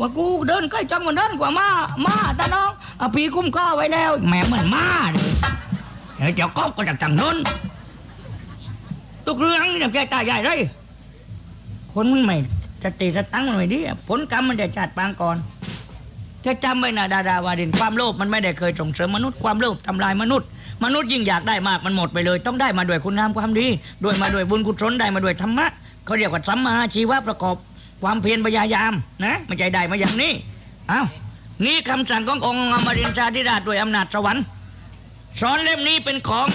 ว่ากูเดินใกล้จังมันเดินกว่ามามาตาน้องเอาปีคุ้มข้อไว้แล้วแหม่เหมือนมาเลยเดี๋ยเจ้าก็ก็จากทางโน้นตุกเรื่องนี่แกตาใหญ่เลยคนมันไม่สติสตังมันไม่ดีผลกรรมมันจะจัดปางก่อนจะจำไว้นะดาดาวาดินความโลภมันไม่ได้เคยส่งเสริมมนุษย์ความโลภทำลายมนุษย์ มนุษย์ยิ่งอยากได้มากมันหมดไปเลย ต้องได้มาด้วยคุณงามความดีด้วยมาด้วยบุญกุศลได้มาด้วยธรรมะเขาเรียกว่าสัมมาชีวะประกอบ ความเพียรพยายามนะไม่ใช่ได้มาอย่างนี้เอานี่คำสั่งขององค์อมรินทราธิราชด้วยอำนาจสวรรค์สอนเล่มนี้เป็นของ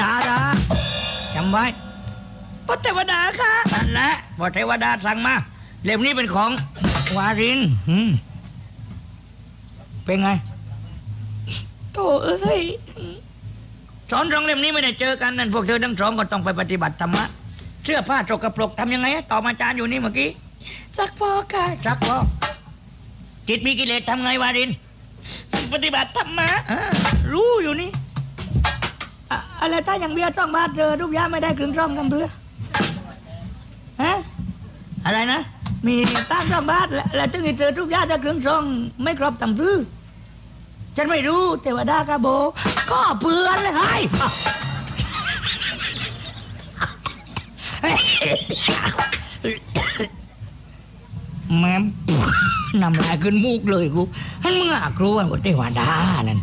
ดาราจำไว้พระเทวดาค่ะนั่นแหละพระเทวดาสั่งมา เล่มนี้เป็นของวารินอืมเป็นไงโตเอ้ยสอนสองเล่มนี้ไม่ได้เจอกันนั่นพวกเธอทั้งสองก็ต้องไปปฏิบัติธรรมะเสื้อผ้าสกกระปรกทำยังไงอะตอบอาจารย์อยู่นี่เมื่อกี้ ซักฟอกค่ะซักฟอกจิตมีกิเลสทำไงวาริน ปฏิบัติธรรมะอ่ารู้อยู่นี่อะอะไรถ้าอย่างเบียร์ต้องมาเจอทุกอย่างไม่ได้ครึ่งช่องกันเพื่อฮะอะไรนะ มีตั้งช่องบ้านและและถึงให้เจอทุกอย่างได้ครึ่งช่องไม่ครบตั้งพื้อฉันไม่รู้เทวดากาโบ ก็เพื่อนเลยให้ แม่มนำลายขึ้นมูกเลยกูฮันมึงอะครูว่าเทวดานั่น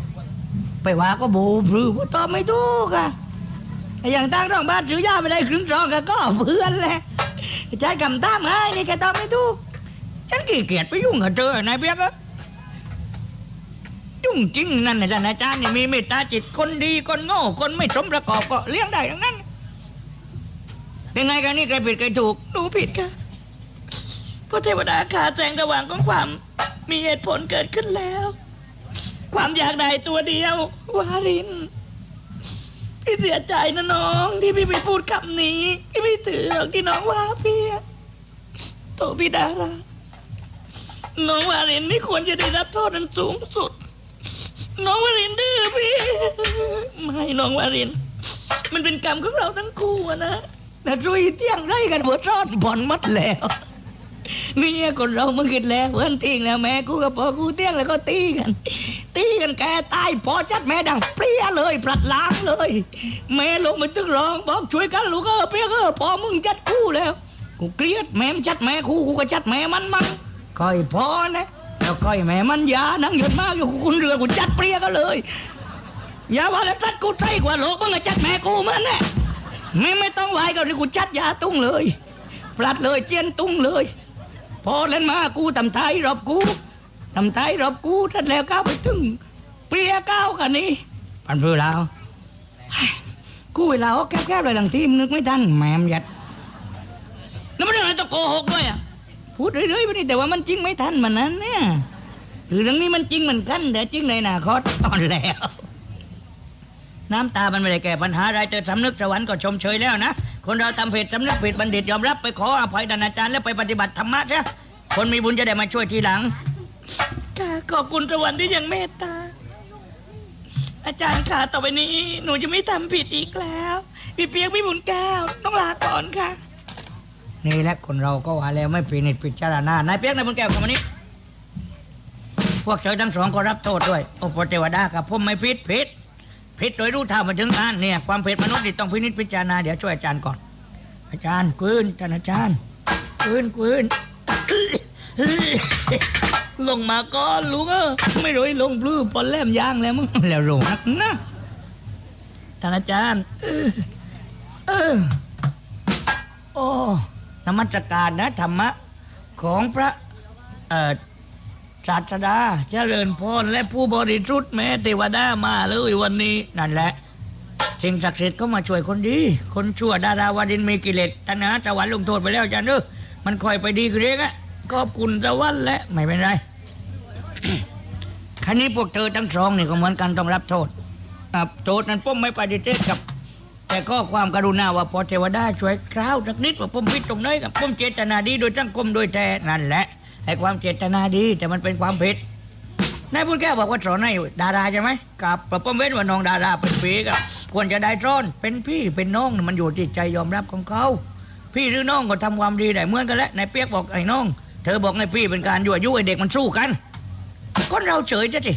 ไปว่าก็โบพรือกูตอบไม่ถูกอะไอ้ย่างตั้งร่องบ้านซื้อยาไม่ได้ครึ่งรองก็ก็เพื่อนแหละใช้คำตามไงนี่แกตอบไม่ถูกฉันขี้เกียจไปยุ่งกับเธอนายเปียกอะยุ่งจริงนั่นนะท่านอาจารย์นี่มีเมตตาจิตคนดีคนโง่คนไม่สมประกอบก็เลี้ยงได้อย่างนั้นเป็นไงกันนี่ใครผิดใครถูกหนูผิดค่ะ พระเทวดาขาแสงระหว่างของความมีเหตุผลเกิดขึ้นแล้ว ความอยากได้ตัวเดียว วาริน พี่เสียใจนะน้อง ที่พี่ไปพูดคำนี้ พี่ไม่ถือหรอกที่น้องว่าพี่โตพี่ดาราน้องวารินไม่ควรจะได้รับโทษอันสูงสุด น้องวารินดื้อพี่ ไม่น้องวาริน มันเป็นกรรมของเราทั้งคู่อะนะแต่ยเที่ยงไรกันหัวชอดบอนมัดแล้ว เมียคนเรามันคิดแล้วเพื่อนทิ้งแล้วแม่กูกับพ่อกูเตี้ยงแล้วก็ตีกัน ตีกันแกตายพอจัดแม่ดังเปรี้ยเลยปลัดล้างเลย แม่ลงมาตึกร้องบอกช่วยกันลูกเออเปรี้ยเออพอมึงจัดกูแล้วกูเกลียดแม่มจัดแม่กูกูก็จัดแม่มันมันก้อยพอนะแล้วก้อยแม่มันยานั่งหยุดมากอยู่คุณเรือกูจัดเปรี้ยก็เลยอย่าว่าแล้วจัดกูใจกว่าโลกมึงอะจัดแม่กูมันแน่ไม่ไม่ต้องไหวก็เลยกูจัดยาตุ้งเลยปลัดเลยเจียนตุ้งเลย อเล่นมากูทำไทยรอบกูทำไทยรอบกูทัดแล้วก้าวไปถึงเปรียก้าวกันนี่ปันเพื่อเราเฮ้ยกูเวลาเอาแคบๆเลยหลังทีมนึกไม่ทันแหมมยัดแล้วมันเรื่องอะไรต้องโกหกด้วยอะพูดเรื่อยๆไปนี่แต่ว่ามันจริงไม่ทันมันนั้นเนี่ยหรือเรื่องนี้มันจริงเหมือนกันแต่จริงในอนาคตตอนแล้ว น้ำตามันไม่ได้แก้ปัญหาอะไรแต่สำนึกสวรรค์ก็ชมเชยแล้วนะ คนเราทำผิดสำนึกผิดบัณฑิตยอมรับไปขออภัยดานอาจารย์แล้วไปปฏิบัติธรรมะใช่คนมีบุญจะได้มาช่วยทีหลังค่ะขอบคุณสวรรค์ที่ยังเมตตา อาจารย์ค่ะต่อไปนี้ หนูจะไม่ทำผิดอีกแล้วพี่เปียกพี่บุญแก้วต้องลาก่อนค่ะ นี่แหละคนเราก็ว่าแล้วไม่ผิดนิดพิจารณานายเปียกนายบุญแก้วเข้ามานี้พวกเธอทั้งสองก็รับโทษด้วย โอ้โหเทวดากับผมไม่ผิดผิด ผิดโดยรู้เท่ามาถึงการเนี่ยความผิดมนุษย์นี่ต้องพินิจพิจารณาเดี๋ยวช่วยอาจารย์ก่อน อาจารย์กลืนท่านอาจารย์กลืนกลืนลงมาก่อนลุงเออไม่รู้ลงพลื้ปนแลมยางแล้วมึงแล้วลงนักนะท่านอาจารย์เออเออโอ้นมัสการนะธรรมะของพระเอ่อ ศาสดาเจริญพรและผู้บริสุทธิ์แม้เทวดามาเลยวันนี้นั่นแหละ สิ่งศักดิ์สิทธิ์ก็มาช่วยคนดี คนชั่วดาราวาดินมีกิเลสตัณหาสวรรค์ลงโทษไปแล้วจันเด้อมันคอยไปดีเรียกอะขอบคุณสวรรค์และไม่เป็นไรคันนี้พวกเธอทั้งสองนี่ก็เหมือนกันต้องรับโทษอ่โทษนั้นป้มไม่ปฏิเสธกับ แต่ก็ความกรุณาว่าพอเทวดาช่วยคราวสักนิดว่าป้มพิดตรงไหนกับป้มเจตนาดีโดยสังคมโดยแท้นั่นแหละ ไอ้ความเจตนาดีแต่มันเป็นความผิดนายบุญแก้วบอกว่าสอนให้ดาราใช่ไหมกับประป้อมเว้นว่าน้องดาราเป็นปีกับควรจะได้ซ้อนเป็นพี่เป็นน้องมันอยู่ที่ใจยอมรับของเขา พี่หรือน้องก็ทำความดีได้เหมือนกันแหละนายเปียกบอกไอ้น้อง เธอบอกให้พี่เป็นการยั่วยุให้เด็กมันสู้กันคนเราเฉยจะสิ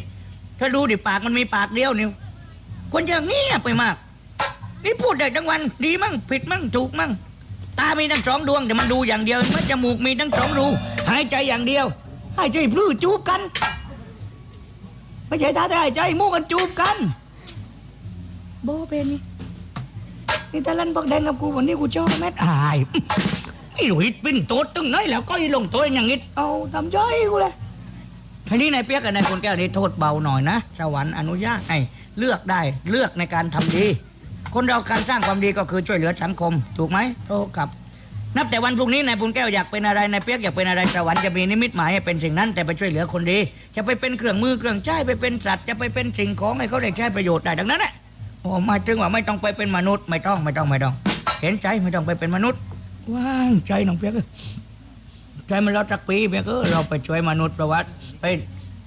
เธอดูดิปากมันมีปากเดียวนิ้วคนจะเงียบไปมาก นี่พูดได้ทั้งวันดีมั่งผิดมั่งถูกมั่งตามีทั้งสองดวงแต่มันดูอย่างเดียวมันจมูกมีทั้งสองรูายใจอย่างเดียว หายใจพลื้จูบกัน ไม่ใช่ตาแต่หายใจมูกกันจูบกันโบเป็นนี่นี่ตะลันบอกแดงกับกูวันนี้กูชอบแมทอายไม่รู้ฮิตเป็นโต๊ดตึงไหนแล้วก็อีลงตัวอย่างนี้เอาทำย่อยกูเลยทีนี้นายเปียกกับนายคนแก้วนี่โทษเบาหน่อยนะสวรรค์อนุญาตให้เลือกได้เลือกในการทำดี คนเราการสร้างความดีก็คือช่วยเหลือสังคม ถูกไหมโตกับ นับแต่วันพรุ่งนี้นายปุณแก้วอยากเป็นอะไรนายเปียกอยากเป็นอะไรสวรรค์จะมีนิมิตหมายให้เป็นสิ่งนั้น แต่ไปช่วยเหลือคนดี จะไปเป็นเครื่องมือเครื่องใช้ไปเป็นสัตว์จะไปเป็นสิ่งของให้เขาได้ใช้ประโยชน์ได้ดังนั้นแหละโอ้หมายถึงว่าไม่ต้องไปเป็นมนุษย์ไม่ต้องไม่ต้องไม่ต้อง เห็นใจไม่ต้องไปเป็นมนุษย์ว่างใจน้องเปียกใจมันเราจักปีเปียกเออเราไปช่วยมนุษย์ประวัติไป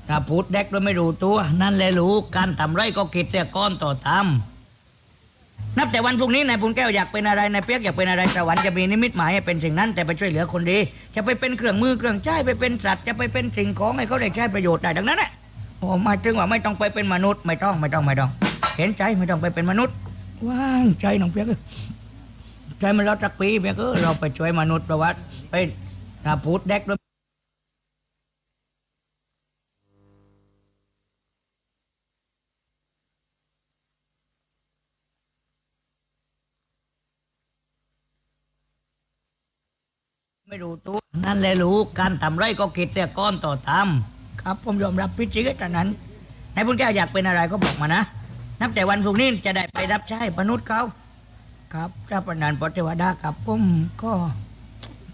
ถ้าพูดเด็กโดยไม่รู้ตัว นั่นแหละรู้การทำไรก็คิดแต่ก้อนต่อทำ นับแต่วันพรุ่งนี้นายปุณแก้วอยากเป็นอะไรนายเปียกอยากเป็นอะไรสวรรค์จะมีนิมิตหมายให้เป็นสิ่งนั้นแต่ไปช่วยเหลือคนดี จะไปเป็นเครื่องมือเครื่องใช้ไปเป็นสัตว์จะไปเป็นสิ่งของให้เขาได้ใช้ประโยชน์ได้ดังนั้นแหละโอ้หมายถึงว่าไม่ต้องไปเป็นมนุษย์ไม่ต้องไม่ต้องไม่ต้อง เห็นใจไม่ต้องไปเป็นมนุษย์ว่างใจน้องเปียกเอ้ยใจมันเราจักปีเปียกเออเราไปช่วยมนุษย์ประวัติไปถ้าพูดเด็กโดย ไม่รู้ตัวนั่นแหละรู้การทำไรก็คิดแต่ก้อนต่อทำครับผมยอมรับพิจิตรจากนั้นนายพุทธแก้วอยากเป็นอะไรก็บอกมานะ นับแต่วันพรุ่งนี้จะได้ไปรับใช้มนุษย์เขาครับเจ้าประนานปเทวดาครับผมก็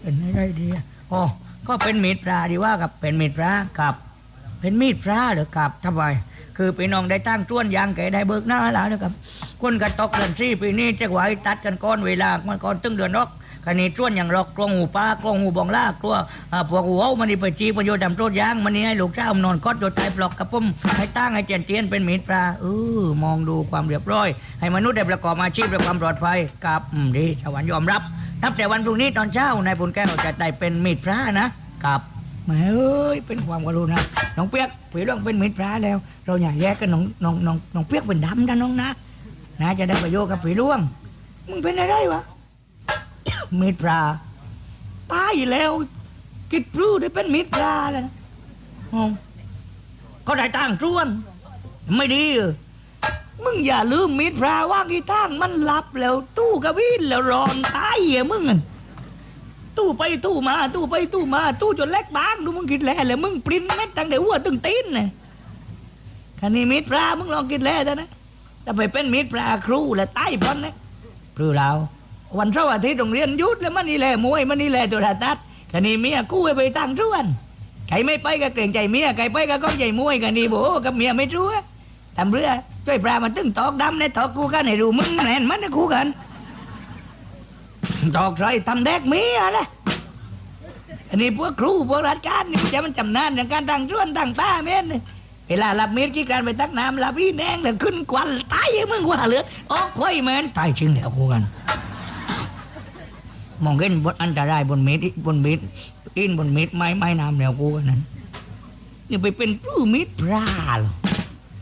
เป็นอะไรดีอะอ๋อก็เป็นมีดพระดีว่ากับเป็นมีดพระกับ เป็นมีดพระหรือกับทำไมคือพี่น้องได้ตั้งจ้วนยางแก่ได้เบิกหน้าแล้วนะครับคนกันตกเดือนสี่ปีนี้จะไหวตัดกันก้อนเวลามันก่อนตึงเดือนนอก คันนี้จ้วนอย่างรอกกลวงหูปลากลวงหูบองล่ากลัวพวกหัวมันนี่ไปจีประโยชน์ดำโทษยางมันนี่ให้ลูกเจ้านอนคอดโดดตายปลอกกับผมให้ตั้งให้เจียนเตียนเป็นหมีดพระเออมองดูความเรียบร้อย ให้มนุษย์ได้ประกอบอาชีพด้วยความปลอดภัยกับอืมดีสวรรค์ยอมรับนับแต่วันพรุ่งนี้ตอนเช้านายบุญแก้วจะได้เป็นมีดพระนะกับแม่เอ้ยเป็นความกรุณาน้องเปียกผีร่องเป็นมิตรพระแล้ว เราอย่าแยกกันน้องน้องน้องน้องเปียกเป็นดำนะน้องนะนะจะได้ประโยชน์กับผีร่วงมึงเป็นอะไรวะ มิตรพระตายแล้ว กิดพรูได้เป็นมิตรพระแล้วนะอ๋อก็ได้ตั้งจวน ไม่ดี มึงอย่าลืมมิตรพระว่ากี่ท่านมันหลับแล้ว ตู้กระวินแล้วรอนตายเหรอมึงตู้ไปตู้มา ตู้ไปตู้มา ตู้จนเล็กบางดูมึงคิดแล้วเลยมึงปริ้นเม็ดตั้งแต่หัวตึงตีนน่ะคันนี้มิตรปลามึงลองคิดแล้วนะถ้าไปเป็นมิตรปลาครูแล้วตายพ้นนะพรือเรา วันเสาร์อาทิตย์โรงเรียนหยุดแล้วมันนี่แหละมวยมันนี่แหละตัวราตัดคันนี้เมียกู้ไปตั้งชวนใครไม่ไปก็เกรงใจเมียใครไปก็ก้องใจมวยกันนี่โบกับเมียไม่รู้ทำเรือช่วยปลามันตึงตอกดำในตอกกูกันให้รู้มึงแน่นมันนะกูกันตอกไรทำแดกเมียนะอันนี้พวกครูพวกราชการนี่จะมันจำนานอย่างการตั้งชวนตั้งป้าเม่นเวลารับเมียกี่การไปตักน้ำรับพี่แดงแล้วขึ้นควันตายยังมึงว่าเหลือดออกไข่แมนตายจริงเดี๋ยวกูกัน มองเห็นบนอันตรายบนเม็ดบนเม็ดอินบนเม็ดไม้ไม้น้ำแล้วกูนั้นนี่ไปเป็นผู้มิตรพระหรอ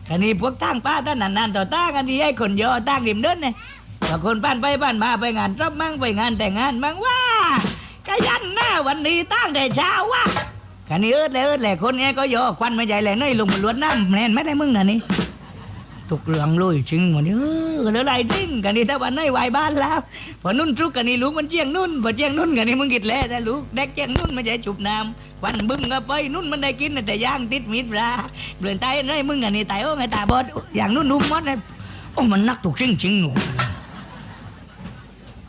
คันนี้พวกตั้งป้าท่านนานๆต่อตั้งกันดีให้คนเยอตั้งริมเดินเนี่ยบางคนบ้านไปบ้านมาไปงานรับมั่งไปงานแต่งงานมั่งว่าขยันหน้าวันนี้ตั้งแต่เช้าว่าคันนี้เอิดเลยเอิดเลยคนเนี้ยก็โยกควันไม่ใหญ่เลยเนยลงมาล้วนน้ำแน่นไม่ได้มึงนะนี่ ตุกเรืองลุยจริงวันนี้เออเหลืออะไรจริงกันนี้ถ้าวันนี้ไหวบ้านแล้วพอนุ่นทุกกันนี้ลูกมันเจียงนุ่นพอเจียงนุ่นกันนี้มึงกิดแล้วแต่ลูกเด็กเจียงนุ่นไม่ใช่จุบน้ำควันบึ้มก็ไปนุ่นมันได้กินแต่ย่างติดมิดราเปลี่ยนตายน้อยมึงกันนี้ตายโอ้ไม่ตาบอดอย่างนุ่นนุ่มมดเลยโอ้มันนักตุกจริงจริงหนู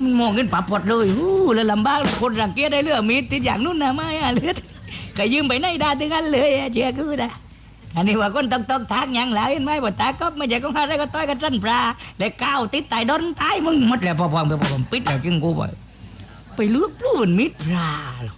มันมองกันปับปดเลยอู้แล้วลำบากคนรังเกียจได้เรื่องมีดติดอย่างนู้นนะไม่อะเลือดก็ยืมไปไหนได้ถึงกันเลยเชียร์คือนะ อันนี้ว่าคนต้องต้องทางอย่างแล้วเห็นไหมว่าตาก็ไม่ใช่ของอะไรก็ต้อยกันสั้นปลาแต่ก้าวติดไตดนตายมึงหมดแล้วพอพอพอพอปิดแล้วจึงกูไปไปเลือกปลื้นมิตรปลาหรอก